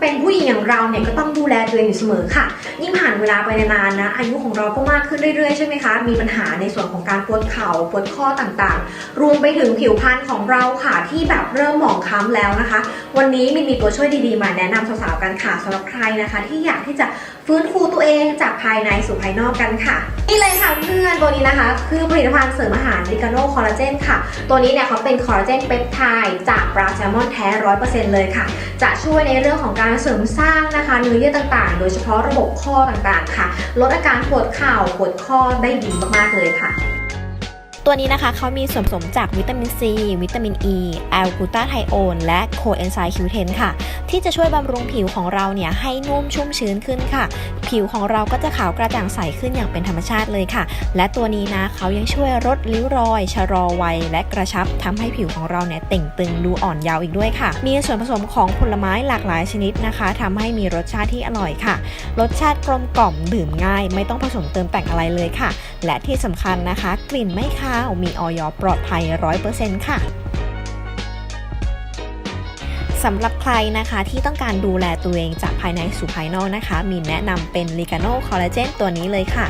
เป็นผู้หญิงอย่างเราเนี่ยก็ต้องดูแลตัวเองอยู่เสมอค่ะ ยิ่งผ่านเวลาไปนานๆนะ อายุของเราก็มากขึ้นเรื่อยๆใช่ไหมคะ มีปัญหาในส่วนของการปวดเข่าปวดข้อต่างๆ รวมไปถึงผิวพรรณของเราค่ะที่แบบเริ่มหมองคล้ำแล้วนะคะ วันนี้มินมีตัวช่วยดีๆมาแนะนำสาวๆกันค่ะสำหรับใครนะคะ ที่อยากที่จะฟื้นฟูตัวเองจากภายในสู่ภายนอกกันค่ะ นี่เลยค่ะเพื่อนตัวนี้นะคะ คือผลิตภัณฑ์เสริมอาหารริกาโนคอลลาเจนค่ะ ตัวนี้เนี่ยเขาเป็นคอลลาเจนเปปไทด์จากปลาแซลมอนแท้ร้อยเปอร์เซ็นต์เลยค่ะ จะช่วยในเรื่องของการเสริมสร้างนะคะเนื้อเยื่อต่างๆ โดยเฉพาะระบบข้อต่างๆ ค่ะ ลดอาการปวดเข่าปวดข้อได้ดีมากๆเลยค่ะตัวนี้นะคะเขามีส่วนผสมจากวิตามินซี วิตามินอีแอลกูตาไทโอนและโคเอนไซม์คิวเทนค่ะ ที่จะช่วยบำรุงผิวของเราเนี่ยให้นุ่มชุ่มชื้นขึ้นค่ะ ผิวของเราก็จะขาวกระจ่างใสขึ้นอย่างเป็นธรรมชาติเลยค่ะ และตัวนี้นะเขายังช่วยลดริ้วรอย ชะลอวัย และกระชับทำให้ผิวของเราเนี่ยเต่งตึงดูอ่อนเยาว์อีกด้วยค่ะ มีส่วนผสมของผลไม้หลากหลายชนิดนะคะทำให้มีรสชาติที่อร่อยค่ะ รสชาติกลมกล่อมดื่มง่าย ไม่ต้องผสมเติมแต่งอะไรเลยค่ะ และที่สำคัญนะคะ กลิ่นไม่คาวมีออยปลอดภัย 100%ค่ะ สำหรับใครนะคะที่ต้องการดูแลตัวเองจากภายในสู่ภายนอกนะคะ มีแนะนำเป็นลิกาโนคอลลาเจนตัวนี้เลยค่ะ